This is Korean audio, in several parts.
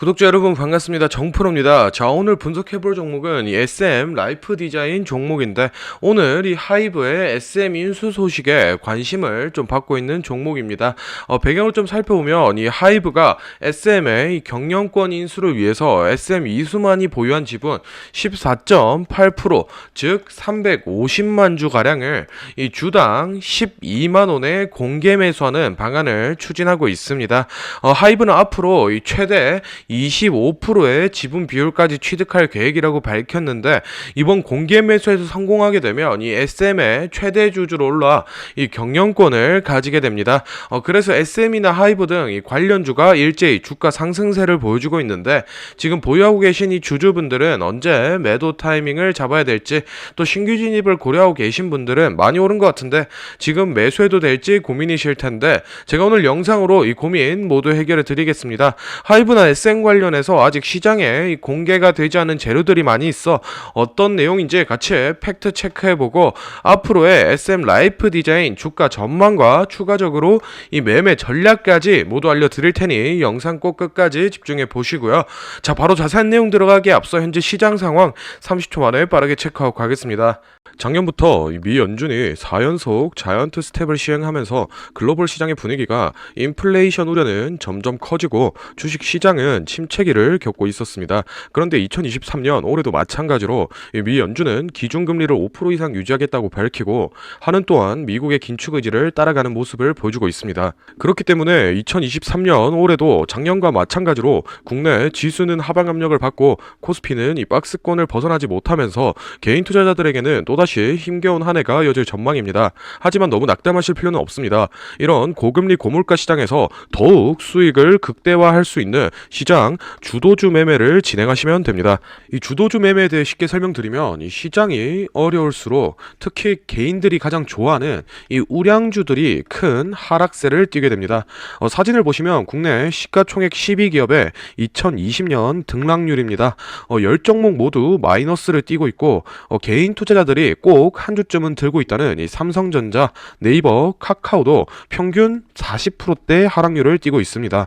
구독자 여러분 반갑습니다. 정프로입니다. 자, 오늘 분석해볼 종목은 이 SM 라이프 디자인 종목인데 오늘 이 하이브의 SM 인수 소식에 관심을 좀 받고 있는 종목입니다. 어, 배경을 좀 살펴보면 이 하이브가 SM의 이 경영권 인수를 위해서 SM 이수만이 보유한 지분 14.8%, 즉 350만 주 가량을 이 주당 12만 원에 공개 매수하는 방안을 추진하고 있습니다. 어, 하이브는 앞으로 이 최대 25%의 지분 비율까지 취득할 계획이라고 밝혔는데 이번 공개 매수에서 성공하게 되면 이 SM의 최대 주주로 올라 이 경영권을 가지게 됩니다. 어, 그래서 SM이나 하이브 등 이 관련주가 일제히 주가 상승세를 보여주고 있는데 지금 보유하고 계신 이 주주분들은 언제 매도 타이밍을 잡아야 될지 또 신규 진입을 고려하고 계신 분들은 많이 오른 것 같은데 지금 매수해도 될지 고민이실 텐데 제가 오늘 영상으로 이 고민 모두 해결해 드리겠습니다. 하이브나 SM 관련해서 아직 시장에 이 공개가 되지 않은 재료들이 많이 있어 어떤 내용인지 같이 팩트 체크해보고 앞으로의 SM 라이프 디자인 주가 전망과 추가적으로 이 매매 전략까지 모두 알려드릴 테니 영상 꼭 끝까지 집중해 보시고요. 자 바로 자세한 내용 들어가기에 앞서 현재 시장 상황 30초 만에 빠르게 체크하고 가겠습니다. 작년부터 이미 연준이 4연속 자이언트 스텝을 시행하면서 글로벌 시장의 분위기가 인플레이션 우려는 점점 커지고 주식 시장은 침체기를 겪고 있었습니다. 그런데 2023년 올해도 마찬가지로 이미 연준은 기준금리를 5% 이상 유지하겠다고 밝히고 하는 또한 미국의 긴축 의지를 따라가는 모습을 보여주고 있습니다. 그렇기 때문에 2023년 올해도 작년과 마찬가지로 국내 지수는 하방 압력을 받고 코스피는 이 박스권을 벗어나지 못하면서 개인 투자자들에게는 또다시 힘겨운 한 해가 이어질 전망입니다. 하지만 너무 낙담하실 필요는 없습니다. 이런 고금리 고물가 시장에서 더욱 수익을 극대화할 수 있는 시장 주도주 매매를 진행하시면 됩니다. 이 주도주 매매에 대해 쉽게 설명드리면 이 시장이 어려울수록 특히 개인들이 가장 좋아하는 이 우량주들이 큰 하락세를 띠게 됩니다. 어, 사진을 보시면 국내 시가총액 12기업의 2020년 등락률입니다. 어, 10종목 모두 마이너스를 띠고 있고 어, 개인 투자자들이 꼭 한 주쯤은 들고 있다는 이 삼성전자, 네이버, 카카오도 평균 40%대 하락률을 띠고 있습니다.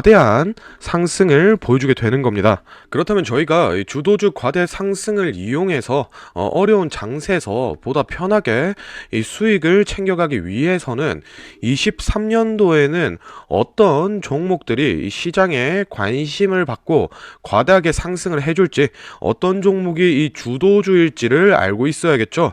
대한 상승을 보여주게 되는 겁니다. 그렇다면 저희가 이 주도주 과대 상승을 이용해서 어, 어려운 장세에서 보다 편하게 이 수익을 챙겨가기 위해서는 23년도에는 어떤 종목들이 이 시장에 관심을 받고 과다하게 상승을 해줄지 어떤 종목이 이 주도주일지를 알고 있어야겠죠.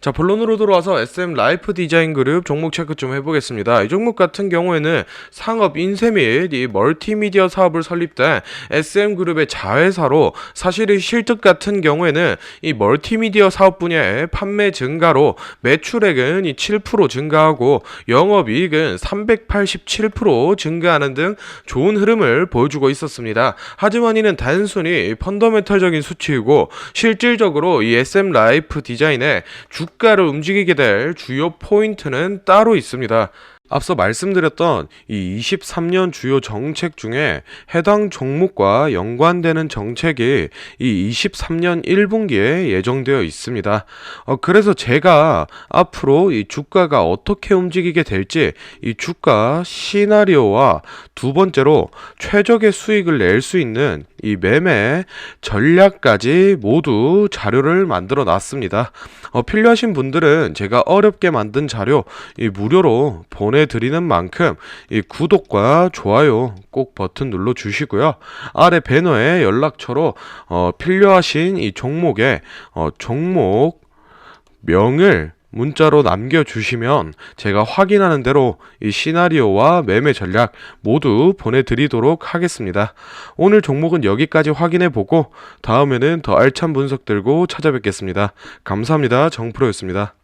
자, 본론으로 들어와서 SM 라이프 디자인 그룹 종목 체크 좀 해보겠습니다. 이 종목 같은 경우에는 상업 인쇄 및 이 멀티미디어 사업을 설립된 SM 그룹의 자회사로 사실 이 실적 같은 경우에는 이 멀티미디어 사업 분야의 판매 증가로 매출액은 이 7% 증가하고 영업이익은 387% 증가하는 등 좋은 흐름을 보여주고 있었습니다. 하지만 이는 단순히 펀더멘털적인 수치이고 실질적으로 이 SM 라이프 디자인의 주가를 움직이게 될 주요 포인트는 따로 있습니다. 앞서 말씀드렸던 이 23년 주요 정책 중에 해당 종목과 연관되는 정책이 이 23년 1분기에 예정되어 있습니다. 어, 그래서 제가 앞으로 이 주가가 어떻게 움직이게 될지 이 주가 시나리오와 두 번째로 최적의 수익을 낼 수 있는 이 매매 전략까지 모두 자료를 만들어 놨습니다. 어, 필요하신 분들은 제가 어렵게 만든 자료 이 무료로 보내드리는 만큼 이 구독과 좋아요 꼭 버튼 눌러 주시고요. 아래 배너에 연락처로 어, 필요하신 이 종목의 어, 종목 명을 문자로 남겨주시면 제가 확인하는 대로 이 시나리오와 매매 전략 모두 보내드리도록 하겠습니다. 오늘 종목은 여기까지 확인해 보고 다음에는 더 알찬 분석 들고 찾아뵙겠습니다. 감사합니다. 정프로였습니다.